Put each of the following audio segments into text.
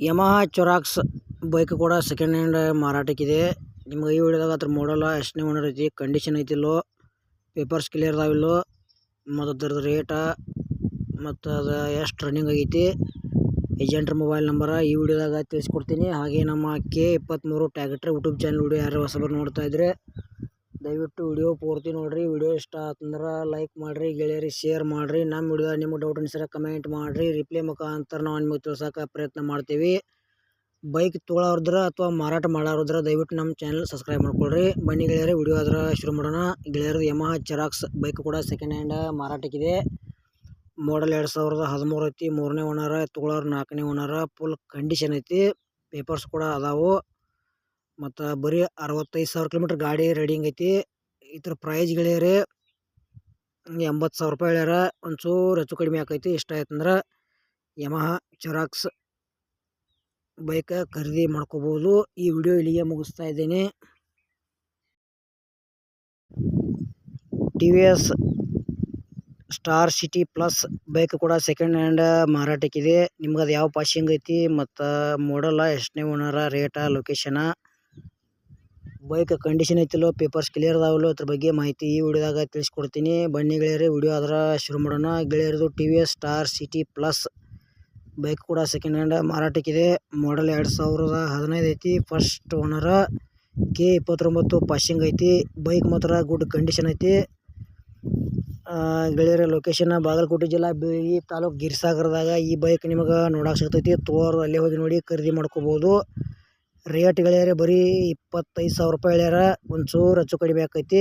Yamaha Crux bike ಕೂಡ second hand ಮಾರಾಟಕ್ಕಿದೆ. ನಿಮ್ಗೆ ಈ ವಿಡಿಯೋದಾಗ ಅದ್ರ ಮಾಡಲ್ಲ ಎಷ್ಟನೇ ಓನರ್ ಐತಿ ಕಂಡೀಷನ್ ಐತಿಲ್ಲೋ ಪೇಪರ್ಸ್ ಕ್ಲಿಯರ್ ಅದಾವಿಲ್ಲೋ ಮತ್ತು ಅದ್ರದ್ದು ರೇಟ ಮತ್ತು ಅದು ಎಷ್ಟು ರನ್ನಿಂಗ್ ಆಗೈತಿ ಏಜೆಂಟ್ರ ಮೊಬೈಲ್ ನಂಬರ ಈ ವಿಡಿಯೋದಾಗ ತಿಳಿಸ್ಕೊಡ್ತೀನಿ. ಹಾಗೆ ನಮ್ಮ ಕೆ ಇಪ್ಪತ್ತ್ಮೂರು ಟ್ಯಾಕ್ಟ್ರ್ ಯೂಟ್ಯೂಬ್ ಚಾನಲ್ ವಿಡಿಯೋ ಯಾರು ಹೊಸಬರು ನೋಡ್ತಾ ಇದ್ರೆ ದಯವಿಟ್ಟು ವಿಡಿಯೋ ಪೂರ್ತಿ ನೋಡಿರಿ. ವಿಡಿಯೋ ಇಷ್ಟ ಆತಂದ್ರೆ ಲೈಕ್ ಮಾಡಿರಿ, ಗೆಳೆಯರಿ ಶೇರ್ ಮಾಡಿರಿ. ನಮ್ಮ ವಿಡಿಯೋ ನಿಮಗೆ ಡೌಟ್ ಅನಿಸಿದ್ರೆ ಕಮೆಂಟ್ ಮಾಡಿರಿ. ರಿಪ್ಲೈ ಮುಖಾಂತರ ನಾವು ನಿಮಗೆ ತಿಳ್ಸೋಕೆ ಪ್ರಯತ್ನ ಮಾಡ್ತೀವಿ. ಬೈಕ್ ತೊಗೊಳೋದ್ರ ಅಥವಾ ಮಾರಾಟ ಮಾಡೋದ್ರ ದಯವಿಟ್ಟು ನಮ್ಮ ಚಾನಲ್ ಸಬ್ಸ್ಕ್ರೈಬ್ ಮಾಡ್ಕೊಳ್ರಿ. ಬನ್ನಿ ಗೆಳೆಯರಿ ವಿಡಿಯೋ ಆದ್ರೆ ಶುರು ಮಾಡೋಣ. ಗೆಳೆಯರದು ಯಮಹ ಚೆರಾಕ್ಸ್ ಬೈಕ್ ಕೂಡ ಸೆಕೆಂಡ್ ಹ್ಯಾಂಡ್ ಮಾರಾಟಕ್ಕಿದೆ. ಮಾಡಲ್ ಎರಡು ಸಾವಿರದ ಹದಿಮೂರು ಐತಿ. ಮೂರನೇ ಓನರ ತೊಗೊಳೋರು ನಾಲ್ಕನೇ ಓನರ ಫುಲ್ ಕಂಡೀಷನ್ ಐತಿ. ಪೇಪರ್ಸ್ ಕೂಡ ಅದಾವು. ಮತ್ತು ಬರೀ ಅರವತ್ತೈದು ಸಾವಿರ ಕಿಲೋಮೀಟ್ರ್ ಗಾಡಿ ರೈಡಿಂಗ್ ಐತಿ. ಇದ್ರ ಪ್ರೈಸ್ ಗೆಳೆಯರೆ ಎಂಬತ್ತು ಸಾವಿರ ರೂಪಾಯಿ ಹೇಳ್ಯಾರ. ಒಂಚೂರು ಹೆಚ್ಚು ಕಡಿಮೆ ಆಕೈತಿ. ಇಷ್ಟ ಆಯ್ತಂದ್ರೆ ಯಮಹ ಚೆರಾಕ್ಸ್ ಬೈಕ್ ಖರೀದಿ ಮಾಡ್ಕೋಬೋದು. ಈ ವಿಡಿಯೋ ಇಲ್ಲಿಗೆ ಮುಗಿಸ್ತಾ ಇದ್ದೀನಿ. T V S star city plus bike ಕೂಡ ಸೆಕೆಂಡ್ ಹ್ಯಾಂಡ್ ಮಾರಾಟಕ್ಕಿದೆ. ನಿಮ್ಗೆ ಅದು ಯಾವ ಪಾಸಿಂಗ್ ಐತಿ ಮತ್ತು ಮಾಡಲ್ಲ ಎಷ್ಟನೇ ಓನರ ರೇಟ ಲೊಕೇಶನ ಬೈಕ್ ಕಂಡೀಷನ್ ಐತಿಲ್ಲೋ, ಪೇಪರ್ಸ್ ಕ್ಲಿಯರ್ ಅದಾವಲ್ಲೋ, ಅದ್ರ ಬಗ್ಗೆ ಮಾಹಿತಿ ಈ ವಿಡಿಯೋದಾಗ ತಿಳಿಸ್ಕೊಡ್ತೀನಿ. ಬನ್ನಿ ಗೆಳೆಯರಿ, ವಿಡಿಯೋ ಅದರ ಶುರು ಮಾಡೋಣ. ಗೆಳೆಯರದು T V S Star City Plus bike ಕೂಡ ಸೆಕೆಂಡ್ ಹ್ಯಾಂಡ್ ಮಾರಾಟಕ್ಕಿದೆ. ಮಾಡಲ್ ಎರಡು ಸಾವಿರದ ಹದಿನೈದು ಐತಿ. ಫಸ್ಟ್ ಓನರ ಕೆ ಇಪ್ಪತ್ತೊಂಬತ್ತು ಪಾಶಿಂಗ್ ಐತಿ. ಬೈಕ್ ಮಾತ್ರ ಗುಡ್ ಕಂಡೀಷನ್ ಐತಿ. ಗೆಳೆಯರ ಲೊಕೇಶನ್ ಬಾಗಲಕೋಟೆ ಜಿಲ್ಲಾ, ಬೀಳಗಿ ತಾಲೂಕು ಗಿರ್ಸಾಗರದಾಗ ಈ ಬೈಕ್ ನಿಮಗೆ ನೋಡಕ್ಕೆ ಸಿಗ್ತೈತಿ. ತೋರ್ ಅಲ್ಲೇ ಹೋಗಿ ನೋಡಿ ಖರೀದಿ ಮಾಡ್ಕೋಬೋದು. ರೇಟ್ ಗೆಳೆಯರೆ, ಬರೀ ಇಪ್ಪತ್ತೈದು ಸಾವಿರ ರೂಪಾಯಿ ಹೇಳ್ಯಾರ ಒಂಚೂರು ಹೆಚ್ಚು ಕಡಿಮೆ ಆಕೈತಿ.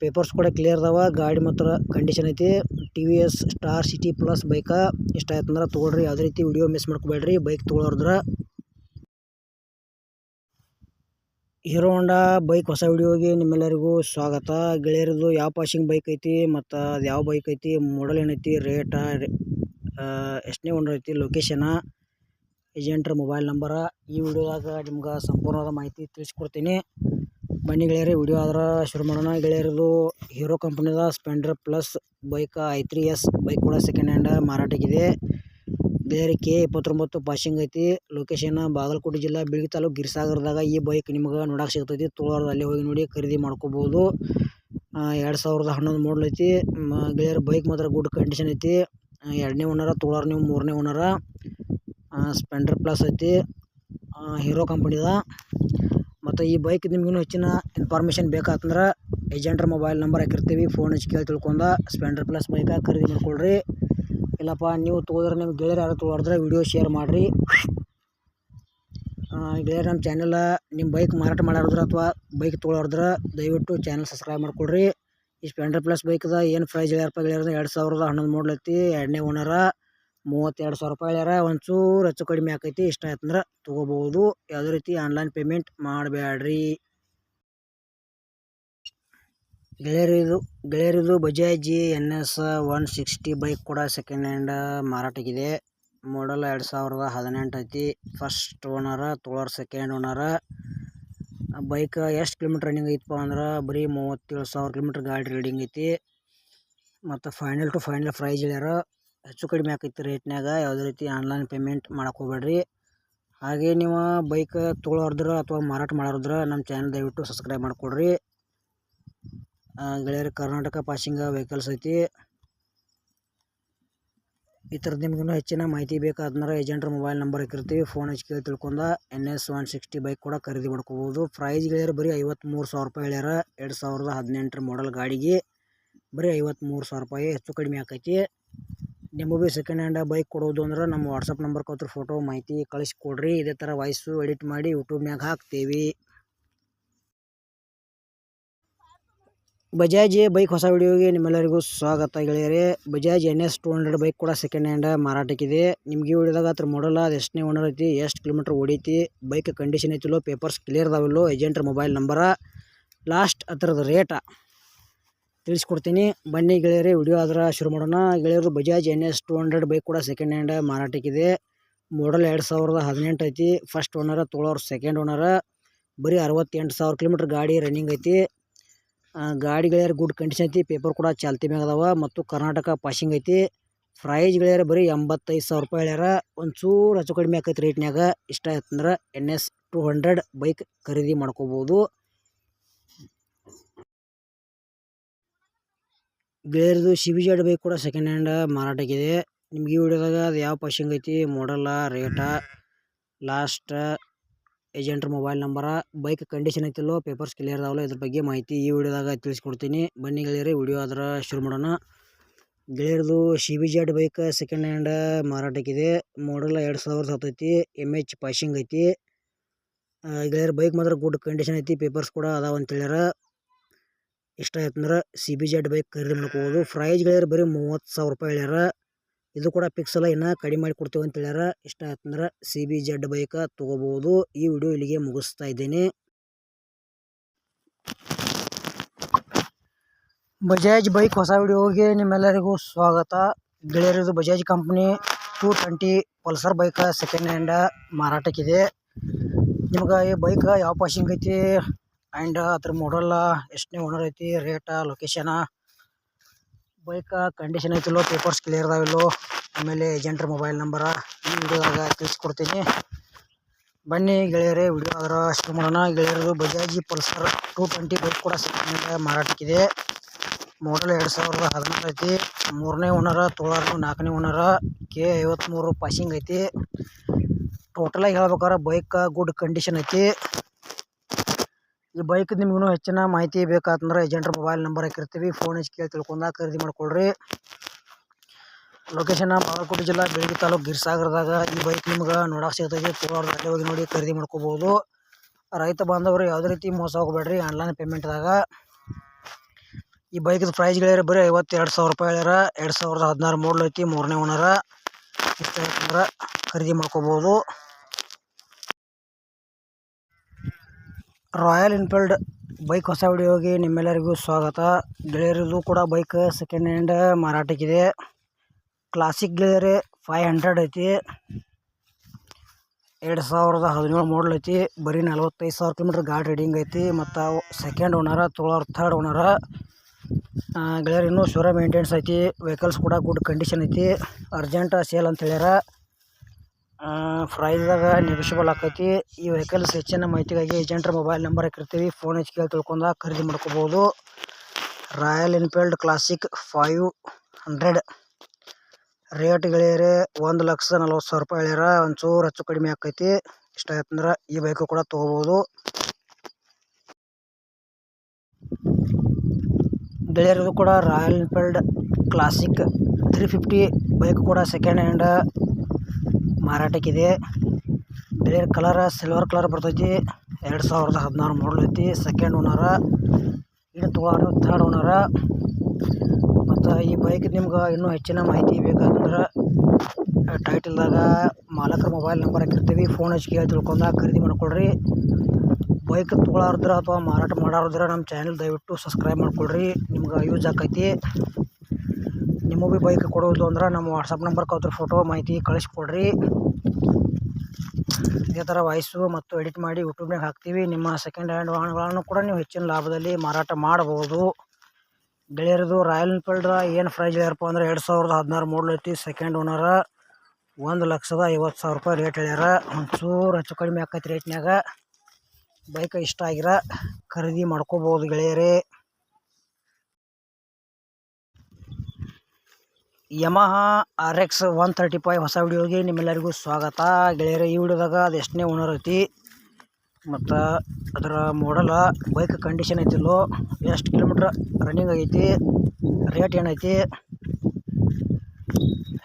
ಪೇಪರ್ಸ್ ಕೂಡ ಕ್ಲಿಯರ್ ಅದಾವ, ಗಾಡಿ ಮಾತ್ರ ಕಂಡೀಷನ್ ಐತಿ. T V S Star City Plus ಬೈಕ, ಇಷ್ಟ ಆಯ್ತಂದ್ರೆ ತೊಗೊಳ್ರಿ. ಯಾವುದೇ ರೀತಿ ವಿಡಿಯೋ ಮಿಸ್ ಮಾಡ್ಕೋಬೇಡ್ರಿ, ಬೈಕ್ ತೊಗೊಳೋದ್ರ ಹೀರೋ ಹೋಂಡಾ ಬೈಕ್ ಹೊಸ ವಿಡಿಯೋಗೆ ನಿಮ್ಮೆಲ್ಲರಿಗೂ ಸ್ವಾಗತ. ಗೆಳೆಯರದು ಯಾವ ಪಾಸಿಂಗ್ ಬೈಕ್ ಐತಿ, ಮತ್ತು ಅದು ಯಾವ ಬೈಕ್ ಐತಿ ಮಾಡಲ್ ಏನೈತಿ, ರೇಟ ಎಷ್ಟನೇ ಓನರ್ ಐತಿ ಲೊಕೇಶನ ಏಜೆಂಟ್ರ ಮೊಬೈಲ್ ನಂಬರ. ಈ ವಿಡಿಯೋದಾಗ ನಿಮ್ಗೆ ಸಂಪೂರ್ಣವಾದ ಮಾಹಿತಿ ತಿಳಿಸ್ಕೊಡ್ತೀನಿ. ಬನ್ನಿ ಗೆಳೆಯರಿ, ವಿಡಿಯೋ ಆದ್ರೆ ಶುರು ಮಾಡೋಣ. ಗೆಳೆಯರದು Hero ಕಂಪ್ನಿದ Splendor plus bike I three S. Bike ಕೂಡ ಸೆಕೆಂಡ್ ಹ್ಯಾಂಡ್ ಮಾರಾಟಕ್ಕಿದೆ. ಗೆಳೆಯರಿ, ಕೆ ಇಪ್ಪತ್ತೊಂಬತ್ತು ಪಾಸಿಂಗ್ ಐತಿ. ಲೊಕೇಶನ್ ಬಾಗಲಕೋಟೆ ಜಿಲ್ಲಾ ಬಿಳ್ಗಿ ತಾಲೂಕು ಗಿರಿಸಾಗರದಾಗ ಈ ಬೈಕ್ ನಿಮ್ಗೆ ನೋಡಕ್ಕೆ ಸಿಗ್ತೈತಿ. ತೊಗೊಳೋರು ಅಲ್ಲಿ ಹೋಗಿ ನೋಡಿ ಖರೀದಿ ಮಾಡ್ಕೋಬೋದು. ಎರಡು ಸಾವಿರದ ಹನ್ನೊಂದು ಮಾಡಲ್ ಐತಿ. ಗೆಳೆಯರ, ಬೈಕ್ ಮಾತ್ರ ಗುಡ್ ಕಂಡೀಷನ್ ಐತಿ. ಎರಡನೇ ಓನರ ತೋಳಾರ ನೀವು ಮೂರನೇ ಓನರ ಸ್ಪೆಂಡರ್ ಪ್ಲಸ್ ಐತಿ. ಹೀರೋ ಕಂಪ್ನಿದ ಮತ್ತು ಈ ಬೈಕ್ ನಿಮ್ಗಿನ್ನೂ ಹೆಚ್ಚಿನ ಇನ್ಫಾರ್ಮೇಷನ್ ಬೇಕಾತಂದ್ರೆ ಏಜೆಂಟ್ರ ಮೊಬೈಲ್ ನಂಬರ್ ಹಾಕಿರ್ತೀವಿ ಫೋನ್ ಹಚ್ಚಿ ಕೇಳಿ ತಿಳ್ಕೊಂಡ ಸ್ಪೆಂಡರ್ ಪ್ಲಸ್ ಬೈಕ ಖರೀದಿ ಮಾಡ್ಕೊಳ್ರಿ. ಇಲ್ಲಪ್ಪ, ನೀವು ತೊಗೋದ್ರೆ ನಿಮ್ಮ ಗೆಳೆಯರು ಯಾರು ತೊಗೊಂಡ್ರೆ ವಿಡಿಯೋ ಶೇರ್ ಮಾಡಿರಿ. ಗೆಳೆಯರು ನಮ್ಮ ಚಾನೆಲ್ ನಿಮ್ಮ ಬೈಕ್ ಮಾರಾಟ ಮಾಡೋದ್ರ ಅಥವಾ ಬೈಕ್ ತೊಗೊಳೋದ್ರೆ ದಯವಿಟ್ಟು ಚಾನಲ್ ಸಬ್ಸ್ಕ್ರೈಬ್ ಮಾಡ್ಕೊಳ್ರಿ. ಈ ಸ್ಪೆಂಡರ್ ಪ್ಲಸ್ ಬೈಕ್ದ ಏನು ಪ್ರೈಸ್ ಹೇಳ್ಯಾರಪ್ಪ ಗೆಳೆಯರ್ದು ಎರಡು ಸಾವಿರದ ಹನ್ನೊಂದು ಐತಿ, ಎರಡನೇ ಓನರ ಮೂವತ್ತೆರಡು ಸಾವಿರ ರೂಪಾಯಿ ಹೇಳ್ಯಾರ ಒಂಚೂರು ಹೆಚ್ಚು ಕಡಿಮೆ ಆಕೈತಿ. ಇಷ್ಟ ಆಯ್ತಂದ್ರೆ ತೊಗೋಬೋದು. ಯಾವುದೇ ರೀತಿ ಆನ್ಲೈನ್ ಪೇಮೆಂಟ್ ಮಾಡಬೇಡ್ರಿ ಗೆಳೆಯರಿದು ಗೆಳೆಯರಿದು ಬಜಾಜಿ N S one sixty bike ಕೂಡ ಸೆಕೆಂಡ್ ಹ್ಯಾಂಡ್ ಮಾರಾಟಕ್ಕಿದೆ. ಮಾಡಲ್ ಎರಡು ಸಾವಿರದ ಹದಿನೆಂಟು ಐತಿ. ಫಸ್ಟ್ ಓನರ ತೋಳರ್ ಸೆಕೆಂಡ್ ಓನರ ಬೈಕ್ ಎಷ್ಟು ಕಿಲೋಮೀಟ್ರ್ ರನ್ನಿಂಗ್ ಐತಪ್ಪ ಅಂದ್ರೆ ಬರೀ ಮೂವತ್ತೇಳು ಸಾವಿರ ಕಿಲೋಮೀಟ್ರ್ ಗಾಡಿ ರೀಡಿಂಗ್ ಐತಿ. ಮತ್ತು ಫೈನಲ್ ಟು ಫೈನಲ್ ಪ್ರೈಜ್ ಹೇಳ್ಯಾರ. ಹೆಚ್ಚು ಕಡಿಮೆ ಆಕೈತಿ ರೇಟ್ನಾಗ ಯಾವುದೇ ರೀತಿ ಆನ್ಲೈನ್ ಪೇಮೆಂಟ್ ಮಾಡಕ್ಕೆ ಹೋಗ್ಬೇಡ್ರಿ. ಹಾಗೆ ನೀವು ಬೈಕ್ ತೊಗೊಳೋದ್ರ ಅಥವಾ ಮಾರಾಟ ಮಾಡೋದ್ರ ನಮ್ಮ ಚಾನಲ್ ದಯವಿಟ್ಟು ಸಬ್ಸ್ಕ್ರೈಬ್ ಮಾಡಿಕೊಡ್ರಿ. ಗೆಳೆಯರು, ಕರ್ನಾಟಕ ಪಾಸಿಂಗ ವೆಹಿಕಲ್ಸ್ ಐತಿ. ಈ ಥರದ್ದು ನಿಮ್ಗೂ ಹೆಚ್ಚಿನ ಮಾಹಿತಿ ಬೇಕಾದ್ರೆ ಏಜೆಂಟ್ರ ಮೊಬೈಲ್ ನಂಬರ್ ಹಾಕಿರ್ತೀವಿ. ಫೋನ್ ಹಚ್ಚಿ ಕೇಳಿ ತಿಳ್ಕೊಂಡ N S one sixty bike ಕೂಡ ಖರೀದಿ ಮಾಡ್ಕೋಬೋದು. ಪ್ರೈಸ್ ಗೆಳೆಯರು, ಬರೀ ಐವತ್ತ್ಮೂರು ಸಾವಿರ ರೂಪಾಯಿ ಹೇಳ್ಯಾರ. ಎರಡು ಸಾವಿರದ ಹದಿನೆಂಟರ ಮಾಡಲ್ ಗಾಡಿಗೆ ಬರೀ ಐವತ್ತ್ಮೂರು ಸಾವಿರ ರೂಪಾಯಿ ಹೆಚ್ಚು ಕಡಿಮೆ ಆಕೈತಿ. ನಿಮಗೂ ಭೀ ಸೆಕೆಂಡ್ ಹ್ಯಾಂಡ್ ಬೈಕ್ ಕೊಡೋದು ಅಂದ್ರೆ ನಮ್ಮ ವಾಟ್ಸಪ್ ನಂಬರ್ ಕೊತ್ರ ಫೋಟೋ ಮಾಹಿತಿ ಕಳಿಸ್ಕೊಡ್ರಿ ಇದೇ ಥರ ವಾಯ್ಸು ಎಡಿಟ್ ಮಾಡಿ ಯೂಟ್ಯೂಬ್ನಾಗ ಹಾಕ್ತೀವಿ. ಬಜಾಜ್ ಬೈಕ್ ಹೊಸ ವಿಡಿಯೋಗೆ ನಿಮ್ಮೆಲ್ಲರಿಗೂ ಸ್ವಾಗತ ಗೆಳೆಯರೆ. Bajaj N S two hundred bike ಕೂಡ ಸೆಕೆಂಡ್ ಹ್ಯಾಂಡ್ ಮಾರಾಟಕ್ಕಿದೆ ನಿಮಗೆ ವಿಡಿಯೋದಾಗ ಅದ್ರ ಮಾಡಲ್ಲ ಅದು ಎಷ್ಟನೇ ಓನರ್ ಐತಿ, ಎಷ್ಟು ಕಿಲೋಮೀಟ್ರ್ ಓಡೈತಿ ಬೈಕ್ ಕಂಡೀಷನ್ ಐತಿಲ್ಲೋ ಪೇಪರ್ಸ್ ಕ್ಲಿಯರ್ ಅದಾವಿಲ್ಲೋ ಏಜೆಂಟ್ರ ಮೊಬೈಲ್ ನಂಬರ ಲಾಸ್ಟ್ ಅದರದ್ದು ರೇಟ ತಿಳಿಸ್ಕೊಡ್ತೀನಿ. ಬನ್ನಿ ಗೆಳೆಯರೇ, ವಿಡಿಯೋ ಆದ್ರೆ ಶುರು ಮಾಡೋಣ. ಗೆಳೆಯರು Bajaj N S two hundred bike ಕೂಡ ಸೆಕೆಂಡ್ ಹ್ಯಾಂಡ್ ಮಾರಾಟಕ್ಕಿದೆ ಮಾಡಲ್ ಎರಡು ಸಾವಿರದ ಹದಿನೆಂಟು ಐತಿ. ಫಸ್ಟ್ ಓನರ ತೊಳೋರು ಸೆಕೆಂಡ್ ಓನರ ಬರೀ ಅರವತ್ತೆಂಟು ಸಾವಿರ ಕಿಲೋಮೀಟ್ರ್ ಗಾಡಿ ರನ್ನಿಂಗ್ ಐತಿ. ಗಾಡಿ ಗೆಳೆಯರು ಗುಡ್ ಕಂಡೀಷನ್ ಐತಿ. ಪೇಪರ್ ಕೂಡ ಚಾಲ್ತಿ ಮ್ಯಾಗ ಅದಾವ ಮತ್ತು ಕರ್ನಾಟಕ ಪಾಸಿಂಗ್ ಐತಿ. ಪ್ರೈಸ್ ಗೆಳೆಯರು ಬರೀ ಎಂಬತ್ತೈದು ಸಾವಿರ ರೂಪಾಯಿ ಹೇಳ್ಯಾರ. ಒಂಚೂರು ಹೆಚ್ಚು ಕಡಿಮೆ ಆಕೈತಿ ರೇಟ್ನ್ಯಾಗ ಇಷ್ಟ ಆಯ್ತಂದ್ರೆ N S two hundred bike ಖರೀದಿ ಮಾಡ್ಕೋಬೋದು. ಗೆಳೆಯರದು ಸಿ ಬಿ ಜೆಡ್ ಬೈಕ್ ಕೂಡ ಸೆಕೆಂಡ್ ಹ್ಯಾಂಡ್ ಮಾರಾಟಕ್ಕಿದೆ ನಿಮ್ಗೆ ಈ ವಿಡಿಯೋದಾಗ ಅದು ಯಾವ ಪಾಶಿಂಗ್ ಐತಿ? ಮಾಡಲ್ಲ ರೇಟ ಲಾಸ್ಟ್ ಏಜೆಂಟ್ರ ಮೊಬೈಲ್ ನಂಬರ ಬೈಕ್ ಕಂಡೀಷನ್ ಐತಿಲ್ಲೋ ಪೇಪರ್ಸ್ ಕ್ಲಿಯರ್ ಅದಾವಲ್ಲ, ಇದ್ರ ಬಗ್ಗೆ ಮಾಹಿತಿ ಈ ವಿಡಿಯೋದಾಗ ತಿಳಿಸ್ಕೊಡ್ತೀನಿ. ಬನ್ನಿ ಗೆಳೆಯರಿ, ವಿಡಿಯೋ ಅದರ ಶುರು ಮಾಡೋಣ. ಗೆಳೆಯರದು C B Z bike second hand ಮಾರಾಟಕ್ಕಿದೆ model ಎರಡು ಸಾವಿರದ ಹತ್ತೈತಿ ಎಂ ಎಚ್ ಪಾಶಿಂಗ್ ಐತಿ. ಗೆಳೆಯರ್ ಬೈಕ್ ಮಾತ್ರ ಗುಡ್ ಕಂಡೀಷನ್ ಐತಿ. ಪೇಪರ್ಸ್ ಕೂಡ ಅದಾವ ಅಂತ ಇಷ್ಟ ಆಯ್ತಂದ್ರೆ ಸಿ ಬಿ ಜೆಡ್ ಬೈಕ್ ಖರೀದಿ ಮಾಡ್ಕೋಬೋದು. ಗೆಳೆಯರು ಬರೀ ಮೂವತ್ತು ಸಾವಿರ ರೂಪಾಯಿ ಹೇಳ್ಯಾರ. ಇದು ಕೂಡ ಫಿಕ್ಸ್ ಅಲ್ಲ, ಇನ್ನೂ ಕಡಿಮೆ ಮಾಡಿ ಕೊಡ್ತೀವಿ ಅಂತ ಹೇಳ್ಯಾರ. ಇಷ್ಟ ಆಯ್ತಂದ್ರೆ ಸಿ ಬಿ ಜೆಡ್ ಬೈಕ ತೊಗೋಬೋದು. ಈ ವಿಡಿಯೋ ಇಲ್ಲಿಗೆ ಮುಗಿಸ್ತಾ ಇದ್ದೀನಿ. ಬಜಾಜ್ ಬೈಕ್ ಹೊಸ ವಿಡಿಯೋಗೆ ನಿಮ್ಮೆಲ್ಲರಿಗೂ ಸ್ವಾಗತ. ಗೆಳೆಯರದು Bajaj company two twenty Pulsar bike second hand ಮಾರಾಟಕ್ಕಿದೆ. ನಿಮ್ಗೆ ಈ ಬೈಕ್ ಯಾವ ಪಾಸಿಂಗ್ ಐತಿ? ಆ್ಯಂಡ್ ಅದ್ರ ಮಾಡಲ್ಲ ಎಷ್ಟನೇ ಓನರ್ ಐತಿ ರೇಟ ಲೊಕೇಶನ ಬೈಕ್ ಕಂಡೀಷನ್ ಐತಿಲ್ಲೋ ಪೇಪರ್ಸ್ ಕ್ಲಿಯರ್ ಅದಾವಿಲ್ಲೋ ಆಮೇಲೆ ಏಜೆಂಟ್ರ ಮೊಬೈಲ್ ನಂಬರ ಈ ವಿಡಿಯೋದಾಗ ತಿಳಿಸ್ಕೊಡ್ತೀನಿ. ಬನ್ನಿ ಗೆಳೆಯರೇ ವಿಡಿಯೋ ಅದರ ಶುರು ಮಾಡೋಣ. ಗೆಳೆಯರದು Bajaj Pulsar two twenty bike ಕೂಡ ಸಿಕ್ಕಿದೆ ಮಾರಾಟಕ್ಕಿದೆ. ಮಾಡಲ್ ಎರಡು ಸಾವಿರದ ಹದಿನಾರು ಐತಿ. ಮೂರನೇ ಓನರ ತೋಳಾರು ನಾಲ್ಕನೇ ಓನರ ಕೆ ಐವತ್ತ್ಮೂರು ಪಾಸಿಂಗ್ ಐತಿ. ಟೋಟಲಾಗಿ ಹೇಳ್ಬೇಕಾದ್ರೆ ಬೈಕ್ ಗುಡ್ ಕಂಡೀಷನ್ ಐತಿ. ಈ ಬೈಕ್ ನಿಮ್ಗೂ ಹೆಚ್ಚಿನ ಮಾಹಿತಿ ಬೇಕಾತಂದ್ರೆ ಏಜೆಂಟ್ರ ಮೊಬೈಲ್ ನಂಬರ್ ಹಾಕಿರ್ತೀವಿ. ಫೋನ್ ಹಚ್ಚಿ ಕೇಳಿ ತಿಳ್ಕೊಂಡಾಗ ಖರೀದಿ ಮಾಡ್ಕೊಳ್ರಿ. ಲೊಕೇಶನ್ ಬಾಗಲಕೋಟೆ ಜಿಲ್ಲಾ ಬೆಳಗಿ ತಾಲೂಕು ಗಿರ್ಸಾಗರದಾಗ ಈ ಬೈಕ್ ನಿಮ್ಗೆ ನೋಡಕ್ಕೆ ಸಿಗ್ತೈತಿ. ಕೋಲಾರದಲ್ಲಿ ಹೋಗಿ ನೋಡಿ ಖರೀದಿ ಮಾಡ್ಕೋಬೋದು. ರೈತ ಬಾಂಧವರು ಯಾವುದೇ ರೀತಿ ಮೋಸ ಹೋಗಬೇಡ್ರಿ. ಆನ್ಲೈನ್ ಪೇಮೆಂಟ್ದಾಗ ಈ ಬೈಕ್ದು ಪ್ರೈಸ್ ಬರೀ ಐವತ್ತೆರಡು ಸಾವಿರ ರೂಪಾಯಿ ಹೇಳ್ಯಾರ. ಎರಡು ಸಾವಿರದ ಹದಿನಾರು ಮಾಡಲ್ ಐತಿ, ಮೂರನೇ ಓನರ ಖರೀದಿ ಮಾಡ್ಕೋಬೋದು. ರಾಯಲ್ ಎನ್ಫೀಲ್ಡ್ ಬೈಕ್ ಹೊಸ ವಿಡಿಯೋಗೆ ನಿಮ್ಮೆಲ್ಲರಿಗೂ ಸ್ವಾಗತ. ಗೆಳೆಯರದು ಕೂಡ ಬೈಕ್ ಸೆಕೆಂಡ್ ಹ್ಯಾಂಡ್ ಮಾರಾಟಕ್ಕಿದೆ. ಕ್ಲಾಸಿಕ್ ಗೆಳೆಯರೆ ಫೈವ್ ಹಂಡ್ರೆಡ್ ಐತಿ. ಎರಡು ಸಾವಿರದ ಹದಿನೇಳು ಮಾಡಲ್ ಐತಿ. ಬರೀ ನಲ್ವತ್ತೈದು ಸಾವಿರ ಕಿಲೋಮೀಟ್ರ್ ಗಾಡಿ ರೀಡಿಂಗ್ ಐತಿ. ಮತ್ತು ಸೆಕೆಂಡ್ ಓನರ ತೊಳೋರ್ ಥರ್ಡ್ ಓನರ ಗೆಳೆಯರು ಇನ್ನೂ ಶೋರ ಮೇಂಟೆನ್ಸ್ ಐತಿ. ವೆಹಿಕಲ್ಸ್ ಕೂಡ ಗುಡ್ ಕಂಡೀಷನ್ ಐತಿ. ಅರ್ಜೆಂಟ್ ಸೇಲ್ ಅಂತ ಹೇಳ್ಯಾರ. ಪ್ರೈಸ್ದಾಗ ನೆಗೋಷಿಯಬಲ್ ಆಕೈತಿ. ಈ ವೆಹಿಕಲ್ಸ್ ಹೆಚ್ಚಿನ ಮಾಹಿತಿಗಾಗಿ ಏಜೆಂಟ್ರ ಮೊಬೈಲ್ ನಂಬರ್ ಹಾಕಿರ್ತೀವಿ. ಫೋನ್ ಹಚ್ಚಿ ಕೇಳಿ ತಿಳ್ಕೊಂಡ ಖರೀದಿ ಮಾಡ್ಕೋಬೋದು. Royal Enfield classic five hundred rate ಗೆಳೆಯರೆ, ಒಂದು ಲಕ್ಷ ನಲ್ವತ್ತು ಸಾವಿರ ರೂಪಾಯಿ ಹೇಳ್ಯಾರ ಒಂಚೂರು ಹೆಚ್ಚು ಕಡಿಮೆ ಆಕೈತಿ. ಇಷ್ಟ ಆಯ್ತಂದ್ರೆ ಈ ಬೈಕು ಕೂಡ ತೊಗೋಬೋದು. ಗೆಳೆಯರಿಗೂ ಕೂಡ Royal Enfield classic three fifty bike ಕೂಡ ಸೆಕೆಂಡ್ ಹ್ಯಾಂಡ್ ಮಾರಾಟಕ್ಕಿದೆ. ಬೇರೆ ಕಲರ್ ಸಿಲ್ವರ್ ಕಲರ್ ಬರ್ತೈತಿ. ಎರಡು ಸಾವಿರದ ಹದಿನಾರು ಮಾಡಲ್ ಐತಿ. ಸೆಕೆಂಡ್ ಓನರ ಇದು ತೊಗೊಳೋರು ಥರ್ಡ್ ಓನರ ಮತ್ತು ಈ ಬೈಕ್ ನಿಮ್ಗೆ ಇನ್ನೂ ಹೆಚ್ಚಿನ ಮಾಹಿತಿ ಬೇಕಂದ್ರೆ ಟೈಟಲ್ದಾಗ ಮಾಲಕರ ಮೊಬೈಲ್ ನಂಬರ್ ಹಾಕಿರ್ತೀವಿ. ಫೋನ್ ಹಚ್ಚಿ ಕೇಳಿ ತಿಳ್ಕೊಂಡ ಖರೀದಿ ಮಾಡ್ಕೊಳ್ರಿ. ಬೈಕ್ ತೊಗೊಳಾರ್ದ್ರ ಅಥವಾ ಮಾರಾಟ ಮಾಡೋರಿದ್ರೆ ನಮ್ಮ ಚಾನಲ್ ದಯವಿಟ್ಟು ಸಬ್ಸ್ಕ್ರೈಬ್ ಮಾಡ್ಕೊಳ್ರಿ. ನಿಮ್ಗೆ ಯೂಸ್ ಆಕೈತಿ. ನಿಮಗೆ ಭೀ ಬೈಕ್ ಕೊಡೋದು ಅಂದ್ರೆ ನಮ್ಮ ವಾಟ್ಸಪ್ ನಂಬರ್ ಅದ್ರ ಫೋಟೋ ಮಾಹಿತಿ ಕಳಿಸ್ಕೊಡ್ರಿ. ಇದೇ ಥರ ವಾಯ್ಸು ಮತ್ತು ಎಡಿಟ್ ಮಾಡಿ ಯೂಟ್ಯೂಬ್ನಾಗ ಹಾಕ್ತೀವಿ. ನಿಮ್ಮ ಸೆಕೆಂಡ್ ಹ್ಯಾಂಡ್ ವಾಹನಗಳನ್ನು ಕೂಡ ನೀವು ಹೆಚ್ಚಿನ ಲಾಭದಲ್ಲಿ ಮಾರಾಟ ಮಾಡ್ಬೋದು. ಗೆಳೆಯರದು ರಾಯಲ್ ಎನ್ಫೀಲ್ಡ್ರ ಏನು ಪ್ರೈಸ್ ಹೇಳ್ಯಾರಪ್ಪ ಅಂದ್ರೆ ಎರಡು ಸಾವಿರದ ಹದಿನಾರು ಮಾಡಲ್ ಐತಿ. ಸೆಕೆಂಡ್ ಓನರ ಒಂದು ಲಕ್ಷದ ಐವತ್ತು ಸಾವಿರ ರೂಪಾಯಿ ರೇಟ್ ಹೇಳ್ಯಾರ. ಒಂಚೂರು ಹೆಚ್ಚು ಕಡಿಮೆ ಆಕೈತಿ ರೇಟ್ನಾಗ ಬೈಕ್ ಇಷ್ಟ ಆಗಿರ ಖರೀದಿ ಮಾಡ್ಕೋಬೋದು ಗೆಳೆಯರೇ. Yamaha R X one thirty five ಹೊಸ ವಿಡಿಯೋಗೆ ನಿಮ್ಮೆಲ್ಲರಿಗೂ ಸ್ವಾಗತ. ಗೆಳೆಯರ, ಈ ವಿಡಿಯೋದಾಗ ಅದು ಎಷ್ಟನೇ ಓನರ್ ಐತಿ ಮತ್ತು ಅದರ ಮಾಡಲ ಬೈಕ್ ಕಂಡೀಷನ್ ಐತಿಲ್ಲೋ, ಎಷ್ಟು ಕಿಲೋಮೀಟ್ರ್ ರನ್ನಿಂಗ್ ಆಗೈತಿ ರೇಟ್ ಏನೈತಿ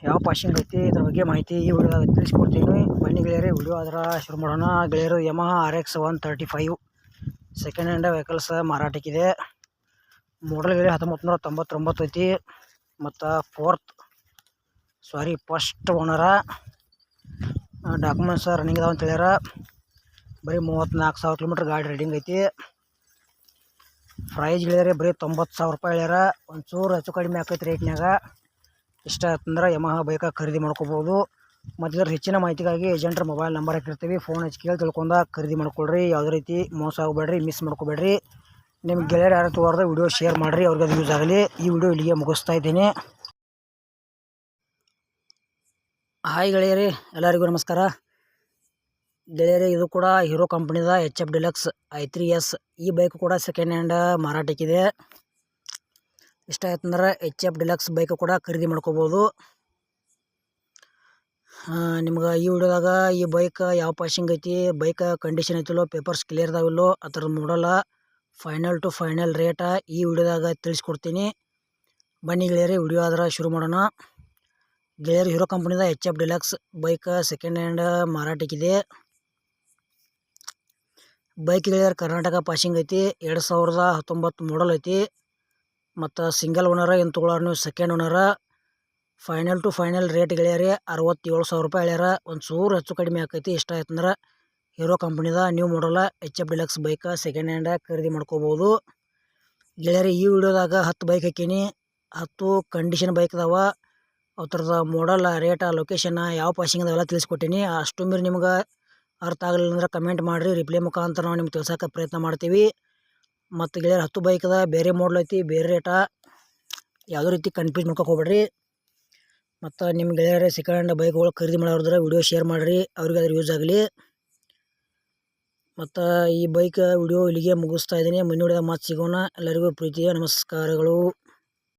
ಯಾವ ಪಾಶಿಂಗ್ ಐತಿ, ಇದ್ರ ಬಗ್ಗೆ ಮಾಹಿತಿ ಈ ವಿಡಿಯೋದಾಗ ತಿಳಿಸ್ಕೊಡ್ತೀನಿ. ಬನ್ನಿ ಗೆಳೆಯರೇ, ವಿಡಿಯೋ ಅದರ ಶುರು ಮಾಡೋಣ. ಗೆಳೆಯರು, Yamaha R X one thirty five second hand vehicles ಮಾರಾಟಕ್ಕಿದೆ. Model ಗೆಳೆ ಹತ್ತೊಂಬತ್ತು ನೂರ ತೊಂಬತ್ತೊಂಬತ್ತು ಐತಿ. ಮತ್ತು fourth sorry first owner documents running ಇದಾವೆ ಅಂತ ಹೇಳ್ಯಾರ. ಬರೀ ಮೂವತ್ತ್ನಾಲ್ಕು ಸಾವಿರ ಕಿಲೋಮೀಟ್ರ್ ಗಾಡಿ ರೈಡಿಂಗ್ ಐತಿ. ಪ್ರೈಸ್ ಹೇಳ್ಯಾರ ಬರೀ ತೊಂಬತ್ತು ಸಾವಿರ ರೂಪಾಯಿ ಹೇಳ್ಯಾರ. ಒಂಚೂರು ಹೆಚ್ಚು ಕಡಿಮೆ ಆಕೈತಿ ರೇಟ್ನಾಗ ಇಷ್ಟ ಆಯ್ತಂದ್ರೆ ಯಮಹ ಬೈಕ ಖರೀದಿ ಮಾಡ್ಕೋಬೋದು. ಮತ್ತು ಇದ್ರ ಹೆಚ್ಚಿನ ಮಾಹಿತಿಗಾಗಿ ಏಜೆಂಟ್ರ ಮೊಬೈಲ್ ನಂಬರ್ ಹಾಕಿರ್ತೀವಿ. ಫೋನ್ ಹಚ್ಚಿ ಕೇಳಿ ತಿಳ್ಕೊಂಡ ಖರೀದಿ ಮಾಡ್ಕೊಳ್ರಿ. ಯಾವುದೇ ರೀತಿ ಮೋಸ ಆಗಬೇಡ್ರಿ ಮಿಸ್ ಮಾಡ್ಕೋಬೇಡ್ರಿ. ನಿಮ್ಮ ಗೆಳೆಯರು ಯಾರು ತೋರ್ದ ವಿಡಿಯೋ ಶೇರ್ ಮಾಡಿರಿ. ಅವ್ರಿಗೆ ಅದು ಯೂಸ್ ಆಗಲಿ. ಈ ವಿಡಿಯೋ ಇಲ್ಲಿಗೆ ಮುಗಿಸ್ತಾ ಇದ್ದೀನಿ. ಹಾಯ್ ಗೆಳೆಯರಿ, ಎಲ್ಲರಿಗೂ ನಮಸ್ಕಾರ. ಗೆಳೆಯರಿ, ಇದು ಕೂಡ Hero ಕಂಪ್ನಿದ H F deluxe I three S. ಈ ಬೈಕ್ ಕೂಡ ಸೆಕೆಂಡ್ ಹ್ಯಾಂಡ್ ಮಾರಾಟಕ್ಕಿದೆ. ಇಷ್ಟ ಆಯ್ತಂದ್ರೆ ಎಚ್ ಎಫ್ ಡಿಲಕ್ಸ್ ಬೈಕ್ ಕೂಡ ಖರೀದಿ ಮಾಡ್ಕೋಬೋದು. ನಿಮ್ಗೆ ಈ ವಿಡಿಯೋದಾಗ ಈ ಬೈಕ್ ಯಾವ ಪಾಸಿಂಗ್ ಐತಿ, ಬೈಕ್ ಕಂಡೀಷನ್ ಐತಿಲ್ಲೋ ಪೇಪರ್ಸ್ ಕ್ಲಿಯರ್ ಇದಾವಿಲ್ಲೋ ಅದ್ರ ಮಾಡಲ್ಲ ಫೈನಲ್ ಟು ಫೈನಲ್ ರೇಟ ಈ ವಿಡಿಯೋದಾಗ ತಿಳಿಸ್ಕೊಡ್ತೀನಿ. ಬನ್ನಿ ಗೆಳೆಯರಿ, ವಿಡಿಯೋ ಆದ್ರೆ ಶುರು ಮಾಡೋಣ. ಗೆಳೆಯರು hero ಕಂಪ್ನಿದ H F deluxe bike second hand ಮಾರಾಟಕ್ಕಿದೆ bike ಗೆಳೆಯರು ಕರ್ನಾಟಕ ಪಾಸಿಂಗ್ ಐತಿ. ಎರಡು ಸಾವಿರದ ಹತ್ತೊಂಬತ್ತು ಮಾಡಲ್ ಐತಿ. ಮತ್ತು ಸಿಂಗಲ್ ಓನರ ಏನು ತೊಗೊಳೋರು ನೀವು? Second ಓನರ final to final rate ಗೆಳೆಯರಿ ಅರವತ್ತೇಳು ಸಾವಿರ ರೂಪಾಯಿ ಹೇಳ್ಯಾರ ಒಂದು ಚೂರು ಹೆಚ್ಚು ಕಡಿಮೆ ಆಕೈತಿ. ಇಷ್ಟ ಆಯ್ತಂದ್ರೆ hero ಕಂಪ್ನಿದ new model H F deluxe bike second hand ಖರೀದಿ ಮಾಡ್ಕೋಬೋದು. ಗೆಳೆಯರಿ, ಈ ವಿಡಿಯೋದಾಗ ಹತ್ತು ಬೈಕ್ ಹಾಕೀನಿ. ಹತ್ತು ಕಂಡೀಷನ್ ಬೈಕ್ ಅದಾವ. ಅವ್ರದ್ದು ಮಾಡಲ್ ರೇಟ ಲೊಕೇಶನ್ ಯಾವ ಪಾಸಿಂಗ್ ಅವೆಲ್ಲ ತಿಳಿಸ್ಕೊಟ್ಟೀನಿ. ಅಷ್ಟು ಮೀರಿ ನಿಮ್ಗೆ ಅರ್ಥ ಆಗಲಿಲ್ಲ ಅಂದ್ರೆ ಕಮೆಂಟ್ ಮಾಡಿರಿ. ರಿಪ್ಲೈ ಮುಖಾಂತರ ನಾವು ನಿಮ್ಗೆ ತಿಳ್ಸೋಕೆ ಪ್ರಯತ್ನ ಮಾಡ್ತೀವಿ. ಮತ್ತು ಗೆಳೆಯರ ಹತ್ತು ಬೈಕ್ ಅದ, ಬೇರೆ ಮಾಡಲ್ ಐತಿ, ಬೇರೆ ರೇಟ ಯಾವುದೇ ರೀತಿ ಕನ್ಫ್ಯೂಸ್ ಮಾಡ್ಕೊಕ್ ಹೋಗ್ಬೇಡ್ರಿ. ಮತ್ತು ನಿಮ್ಮ ಗೆಳೆಯರ ಸೆಕೆಂಡ್ ಹ್ಯಾಂಡ್ ಬೈಕ್ಗಳು ಖರೀದಿ ಮಾಡೋದ್ರೆ ವಿಡಿಯೋ ಶೇರ್ ಮಾಡಿರಿ. ಅವ್ರಿಗೆ ಅದ್ರ ಯೂಸ್ ಆಗಲಿ. ಮತ್ತು ಈ ಬೈಕ್ ವಿಡಿಯೋ ಇಲ್ಲಿಗೆ ಮುಗಿಸ್ತಾ ಇದ್ದೀನಿ. ಮುಂದಿನ ಮಾತು ಸಿಗೋಣ. ಎಲ್ಲರಿಗೂ ಪ್ರೀತಿಯ ನಮಸ್ಕಾರಗಳು.